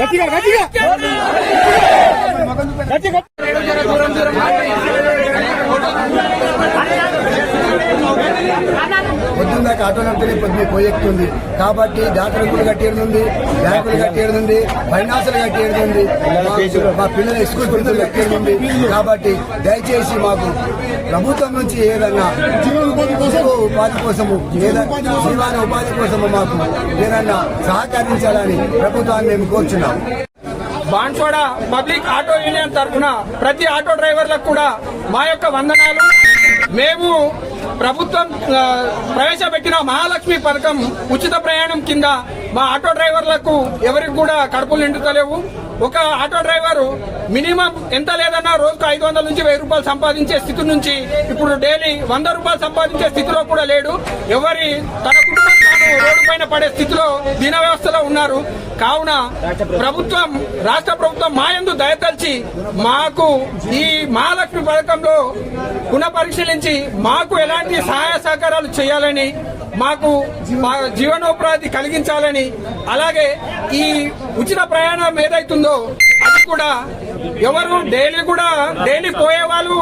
గట్టిగా గట్టిగా. ఆటో నడిపితే కొద్దిగా పోయెక్తుంది కాబట్టి దాతలు కట్టేది ఉంది బ్యాంకులు కట్టేది ఉంది ఫైనాన్సులు కట్టేది ఉంది మా- పిల్లల స్కూల్ ఫీజులు కట్టేది ఉంది కాబట్టి దయచేసి మాకు ప్రభుత్వం నుంచి ఏదన్నా ఉపాధి కోసము ఏదైనా జీవన ఉపాధి కోసము మాకు ఏదన్నా సహకరించాలని ప్రభుత్వాన్ని మేము కోరుచున్నాం. బాన్స్వాడ పబ్లిక్ ఆటో యూనియన్ తరఫున ప్రతి ఆటో డ్రైవర్లకు కూడా మా యొక్క వందనాలు. మేము ప్రభుత్వం ప్రవేశపెట్టిన మహాలక్ష్మి పథకం ఉచిత ప్రయాణం కింద మా ఆటో డ్రైవర్లకు ఎవరికి కూడా కడుపులు నిండుతలేవు. ఒక ఆటో డ్రైవరు మినిమం ఎంత లేదన్నా రోజుకు ఐదు వందల నుంచి వెయ్యి రూపాయలు సంపాదించే స్థితి నుంచి ఇప్పుడు డైలీ వంద రూపాయలు సంపాదించే స్థితిలో కూడా లేడు. ఎవరి తన కుటుంబ పడే స్థితిలో దీన వ్యవస్థలో ఉన్నారు. కావున ప్రభుత్వం రాష్ట్ర ప్రభుత్వం మా యందు దయతల్చి మాకు ఈ మహాలక్ష్మి పథకంలో పునఃపరిశీలించి మాకు ఎలాంటి సహాయ సహకారాలు చేయాలని మాకు మా జీవనోపాధి కలిగించాలని అలాగే ఈ ఉచిత ప్రయాణం ఏదైతుందో అది కూడా ఎవరు డైలీ కూడా డైలీ పోయే వాళ్ళు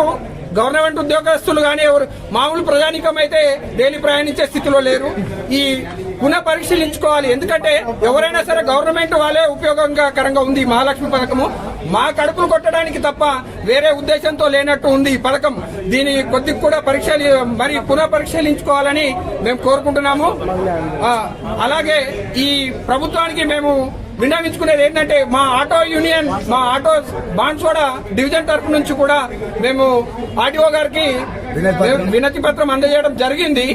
గవర్నమెంట్ ఉద్యోగస్తులు కానీ ఎవరు మామూలు ప్రజానికం అయితే డైలీ ప్రయాణించే స్థితిలో లేరు. ఈ పునః పరిశీలించుకోవాలి ఎందుకంటే ఎవరైనా సరే గవర్నమెంట్ వాళ్ళే ఉపయోగకరంగా ఉంది మహాలక్ష్మి పథకము. మా కడుపులు కొట్టడానికి తప్ప వేరే ఉద్దేశంతో లేనట్టు ఉంది ఈ పథకం. దీని కొద్దిగా కూడా పరీక్ష మరి పునః పరిశీలించుకోవాలని మేము కోరుకుంటున్నాము. అలాగే ఈ ప్రభుత్వానికి మేము విన్నవించుకునేది ఏంటంటే మా ఆటో యూనియన్ మా ఆటో బాన్స్వాడ డివిజన్ తరఫు నుంచి కూడా మేము ఆర్టీఓ గారికి. వినతి పత్రం అందజేయడం జరిగింది.